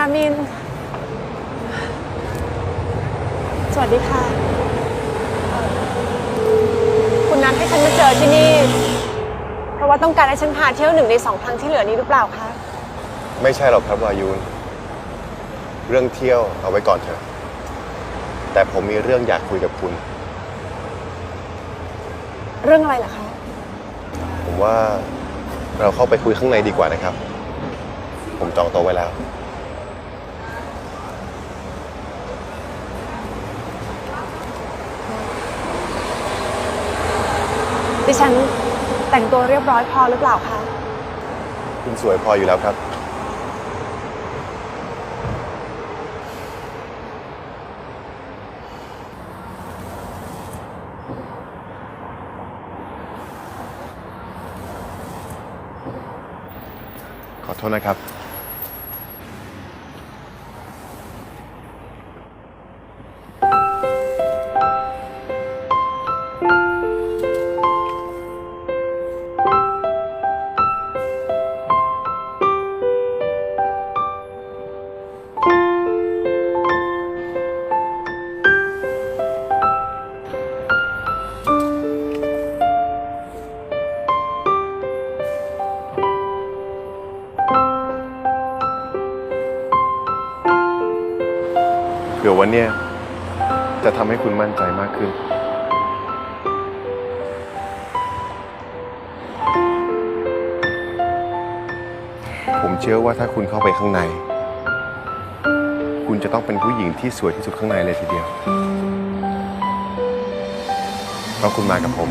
รามิน สวัสดีค่ะเอ่อคุณนัดให้ฉันมาเจอที่นี่ เพราะว่าต้องการให้ฉันพาเที่ยวหนึ่งในสองครั้งที่เหลือนี้หรือเปล่าคะ ไม่ใช่หรอกครับวายุนเรื่องเที่ยวเอาไว้ก่อนเถอะ แต่ผมมีเรื่องอยากคุยกับคุณ เรื่องอะไรเหรอคะ ผมว่าเราเข้าไปคุยข้างในดีกว่านะครับ ผมจองโต๊ะไว้แล้ว ดิฉันแต่งตัวเรียบร้อยพอหรือเปล่าคะ คุณสวยพออยู่แล้วครับ ขอโทษนะครับ เผื่อวันเนี้ยจะทำให้คุณมั่นใจมากขึ้น ผมเชื่อว่าถ้าคุณเข้าไปข้างใน คุณจะต้องเป็นผู้หญิงที่สวยที่สุดข้างในเลยทีเดียวเพราะคุณมากับผม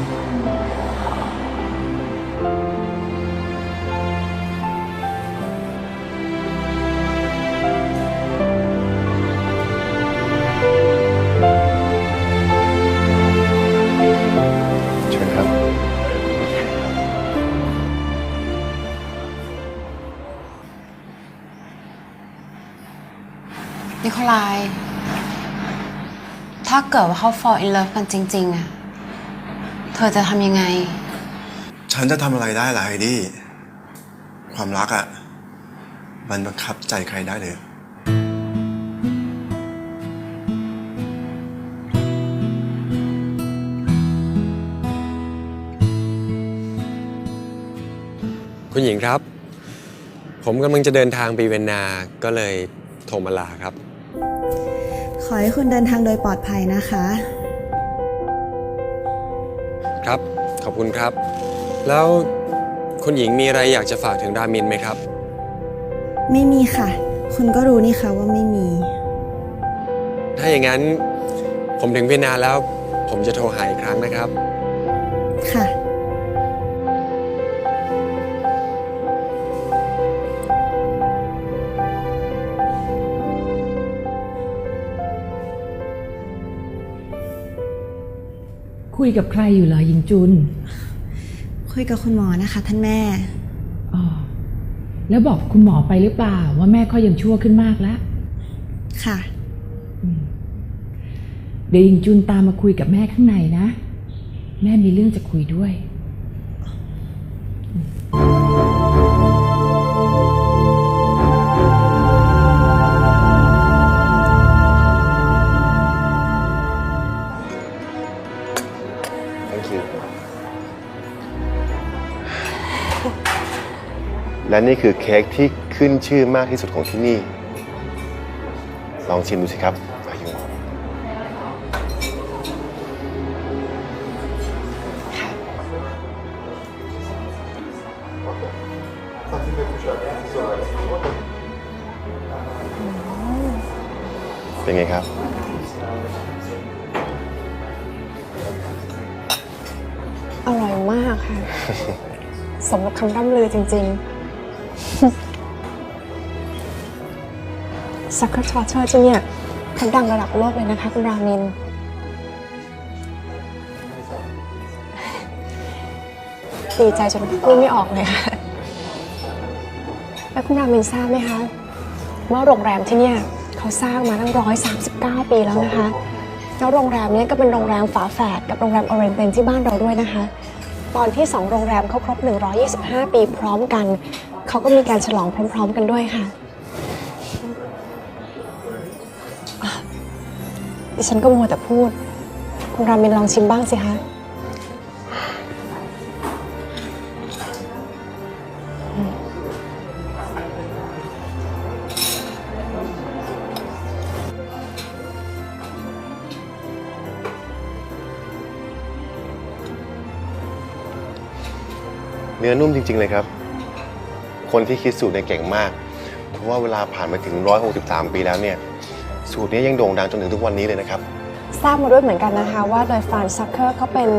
นิโคลาย ถ้าเกิดว่าเขา fall in love กันจริงๆอะเธอจะทำยังไง ฉันจะทำอะไรได้ล่ะไฮดี้ความรักอะ่ะมันบังคับใจใครได้เลยคุณหญิงครับ ผมกำลังจะเดินทางไปเวียนนา ก็เลยโทรมาลาครับ ขอให้คุณเดินทางโดยปลอดภัยนะคะ ครับ ขอบคุณครับ แล้วคุณหญิงมีอะไรอยากจะฝากถึงรามินไหมครับ ไม่มีค่ะ คุณก็รู้นี่ค่ะว่าไม่มี ถ้าอย่างนั้นผมถึงเวียนนาแล้ว ผมจะโทรหาอีกครั้งนะครับ ค่ะ คุยกับใครอยู่เหรอหญิงจุน คุยกับคุณหมอนะคะ ท่านแม่ อ๋อ แล้วบอกคุณหมอไปหรือเปล่า ว่าแม่เขายังชั่วขึ้นมากแล้ว ค่ะ เดี๋ยวหญิงจุนตามมาคุยกับแม่ข้างในนะ แม่มีเรื่องจะคุยด้วย thank you และนี่คือเค้กที่ขึ้นชื่อมากที่สุดของที่นี่ ลองชิมดูสิครับอายุเป็นไงครับ สมกับคำร่ำลือจริงๆซักเกอร์ชอเชอร์ที่เนี่ยเขาดังระดับโลกเลยนะคะคุณรามิน ดีใจจนพูดไม่ออกเลยค่ะ แล้วคุณรามินทราบไหมคะ ว่าโรงแรมที่เนี่ยเขาสร้างมาตั้งร้อยสามสิบเก้าปีแล้วนะคะ แล้วโรงแรมเนี้ก็เป็นโรงแรมฝาแฝดกับโรงแรมออเรนเตนที่บ้านเราด้วยนะคะ ตอนที่ 2 โรงแรมเขาครบ 125 ปีพร้อมกัน เขาก็มีการฉลองพร้อม ๆ กันด้วยค่ะดิฉันก็มัวแต่พูด คุณรามินลองชิมบ้างสิคะ เนื้อนุ่มจริง ๆ เลยครับ คนที่คิดสูตรเนี่ยเก่งมาก เพราะว่าเวลาผ่านมาถึง 163 ปีแล้วเนี่ย สูตรนี้ยังโด่งดังจนถึงทุกวันนี้เลยนะครับ ทราบมาด้วยเหมือนกันนะคะ ว่าโดยฟรานซักเคอร์เขาเป็น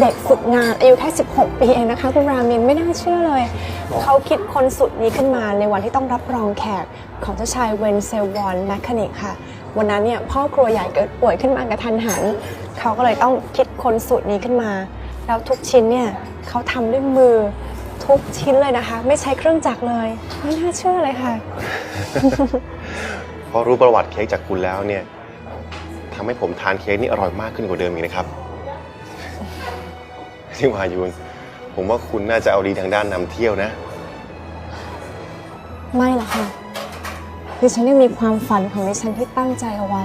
เด็กฝึกงานอายุแค่ 16 ปีเองนะคะ คุณรามินไม่น่าเชื่อเลย เขาคิดคนสุดนี้ขึ้นมาในวันที่ต้องรับรองแขกของเจ้าชายเวนเซลวอนแมคคานิกค่ะ วันนั้นเนี่ยพ่อครัวใหญ่เกิดป่วยขึ้นมากระทันหัน เขาก็เลยต้องคิดคนสุดนี้ขึ้นมา แล้วทุกชิ้นเนี่ยเขาทำด้วยมือทุกชิ้นเลยนะคะ ไม่ใช้เครื่องจักรเลย ไม่น่าเชื่อเลยค่ะเพราะรู้ประวัติเค้กจากคุณแล้วเนี่ยทำให้ผมทานเค้กนี่อร่อยมากขึ้นกว่าเดิมอีกนะครับที่วายุนผมว่าคุณน่าจะเอาดีทางด้านนำเที่ยวนะ ไม่หรอกค่ะดิฉันยังมีความฝันของดิฉันที่ตั้งใจเอาไว้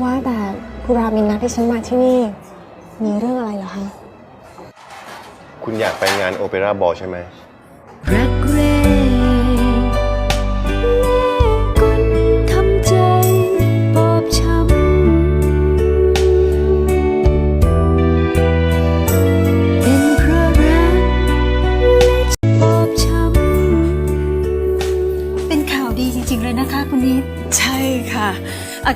ว่าแต่คุณรามินนัดที่ฉันมาที่นี่ มีเรื่องอะไรเหรอคะ คุณอยากไปงานโอเปร่าบอลใช่ไหม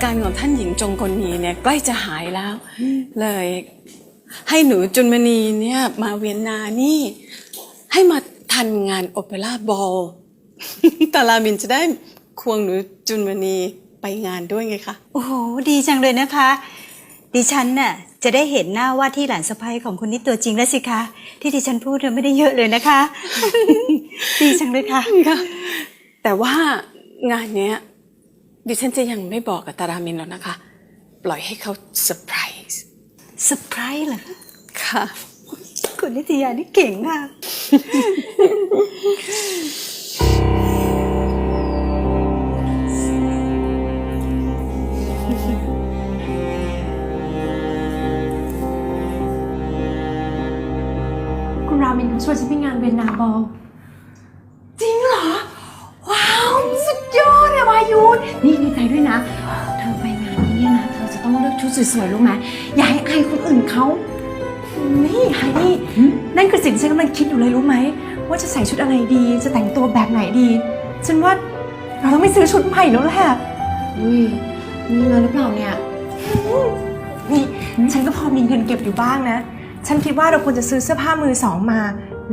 การของท่านหญิงจงกลนีเนี่ยใกล้จะหายแล้ว เลย ให้หนูจุนมณีเนี่ยมาเวียนนานี่ ให้มาทันงานโอเปร่าบอลตาลามินจะได้ควงหนูจุนมณีไปงานด้วยไงคะโอ้โหดีจังเลยนะคะ ดิฉันน่ะจะได้เห็นหน้าว่าที่หลานสะใภ้ของคุณนิดตัวจริงแล้วสิคะ ที่ดิฉันพูดเนี่ยไม่ได้เยอะเลยนะคะ ดีจังเลยค่ะค่ะแต่ว่างานเนี้ย ดิฉันจะยังไม่บอกกับตารามินแล้วนะคะ ปล่อยให้เขาเซอร์ไพรส์เซอร์ไพรส์เหรอคะค่ะ คุณนิตยานี่เก่งมาก คุณรามินเขาชวนฉันไปงานเวียนนาบอล นะเธอไปงานนี้เนี่ยนะเธอจะต้องเลือกชุดสวยๆรู้ไหมอย่าให้อายคนอื่นเขานี่ไฮนี่นั่นคือสิ่งที่ฉันกำลังคิดอยู่เลยรู้ไหมว่าจะใส่ชุดอะไรดี จะแต่งตัวแบบไหนดี ฉันว่าเราต้องไปซื้อชุดใหม่แล้วแหละอุ้ยมีเงินหรือเปล่าเนี่ยนี่ฉันก็พอมีเงินเก็บอยู่บ้างนะ ฉันคิดว่าเราควรจะซื้อเสื้อผ้ามือสองมา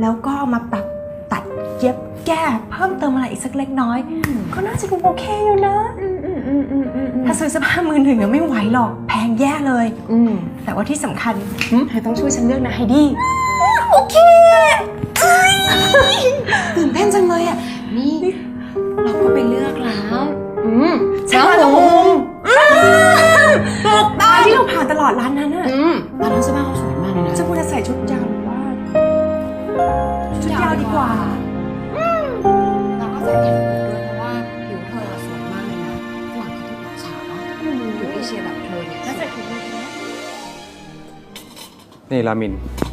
แล้วก็เอามาปรับตัดเย็บแก้เพิ่มเติมอะไรอีกสักเล็กน้อย ก็น่าจะดูโอเคอยู่นะ ถ้าซื้อเสื้อผ้ามือหนึ่งอะไม่ไหวหรอก แพงแย่เลย อืมแต่ว่าที่สำคัญเธอต้องช่วยฉันเลือกนะไฮดี้โอเคตื่นเต้นจังเลยอะ นี่ เราก็ไปเลือกแล้วอืมฉันว่าเราตกตาที่เราผ่านตลอดร้านนั้นอะอืมตอนนั้นเสื้อผ้าเขาสวยมากเลยนะจะควรจะใส่ชุดยาวหรือว่าชุดยาวดีกว่าเรา ผิว